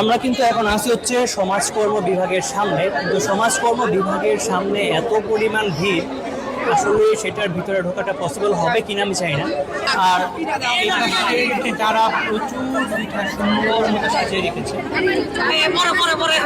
আমরা কিন্তু এখন আসি হচ্ছে সমাজকর্ম বিভাগের সামনে। কিন্তু সমাজকর্ম বিভাগের সামনে এত পরিমাণ ভিড় আসলে সেটার ভিতরে ঢোকাটা পসিবল হবে কিনা আমি চাই না। আর তারা প্রচুর পিঠা সুন্দর মতো সাজিয়ে রেখেছে। পরে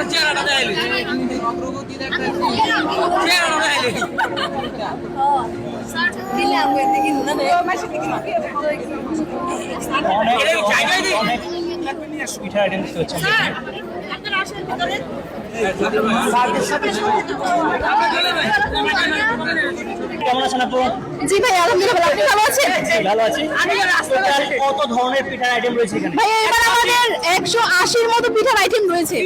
কেমন আছেন আপু জি ভাই আলহামদুলিল্লাহ আপনি ভালো আছেন? ভালো আছি। কত ধরনের পিঠার আইটেম রয়েছে এখানে? ভাই এবার আমাদের একশো আশির মতো পিঠার আইটেম রয়েছে।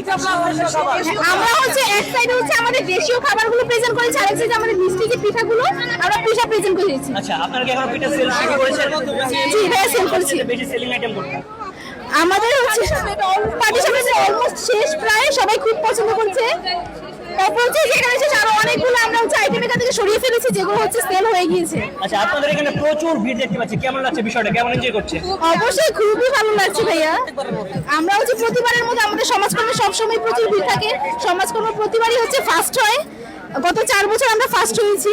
আমরা হচ্ছে এক সাইডে হচ্ছে আমাদের দেশীয় খাবারগুলো প্রেজেন্ট করেছি আরেক সাইডে আমাদের মিষ্টি যে পিঠাগুলো আমরা পিঠা প্রেজেন্ট করেছি আচ্ছা আপনারা কি এখন পিঠা সেল শুরু করেছেন? জি ভাইয়া সেল করেছি। বেশি সেলিং আইটেম কোনটা? আমাদের হচ্ছে পার্টি সার্ভিস অলমোস্ট শেষ প্রায় সবাই খুব পছন্দ করছে। হচ্ছে যেখানে শেষ আরও অনেকগুলো আমরা হচ্ছে আইটেম এখান থেকে সরিয়ে ফেলেছি যেগুলো হচ্ছে সেল হয়ে গিয়েছে। আচ্ছা আপনাদের এখানে প্রচুর ভিড় দেখতে পাচ্ছি। কেমন লাগছে বিষয়টা? কেমন এনজয় করছে? অবশ্যই খুবই ভালো লাগছে ভাইয়া। আমরা হচ্ছে প্রতিবারের মধ্যে আমাদের সমাজকর্মে সবসময় প্রচুর ভিড় থাকে। সমাজকর্ম প্রতিবারই হচ্ছে ফার্স্ট হয়। গত চার বছর আমরা ফার্স্ট হয়েছি।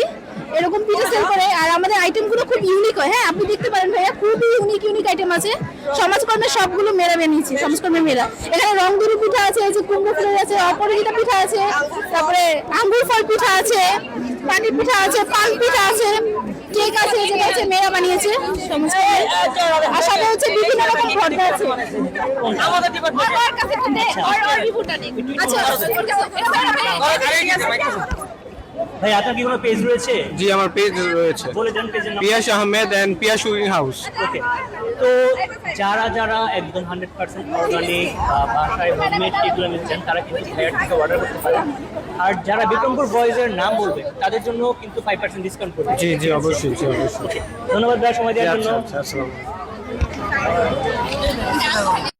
এরকম পিঠে সেল করে আর আমাদের আইটেমগুলো খুব ইউনিক হয়। হ্যাঁ আপনি দেখতে পারেন ভাইয়া খুবই ইউনিক ইউনিক আইটেম আছে। সমাজকর্মের সবগুলো মেরা বানিয়েছি সমাজকর্মের মেরা। এখানে রংদুরি পিঠা আছে এই যে কুমড়ো ফুলের আছে অপরাজিতা পিঠা আছে তারপরে আঙ্গুর ফল পিঠা আছে পানি পিঠা আছে পান পিঠা আছে কেক আছে যেটা হচ্ছে মেয়েরা বানিয়েছে। সমাজকর্মের আর সাথে হচ্ছে বিভিন্ন রকম ভর্তা আছে। আমাদের কাছে। আচ্ছা, ভাই, আপনার কি কোনো পেজ রয়েছে? জি আমার পেজ রয়েছে। বলে দেন পেজের নাম। Piyas Ahmed and Piyas cooking house. Okay তো যারা যারা একদম হান্ড্রেড পার্সেন্ট অর্গানিক বাসায় হোমমেড এগুলো নিচ্ছেন তারা কিন্তু ভাইয়ার থেকে অর্ডার করতে পারেন। আর যারা বিক্রমপুর বয়েজের নাম বলবে তাদের জন্য কিন্তু ফাইভ পার্সেন্ট ডিসকাউন্ট করবে জি জি অবশ্যই জি অবশ্যই। ধন্যবাদ ভাই সময় দেওয়ার জন্য।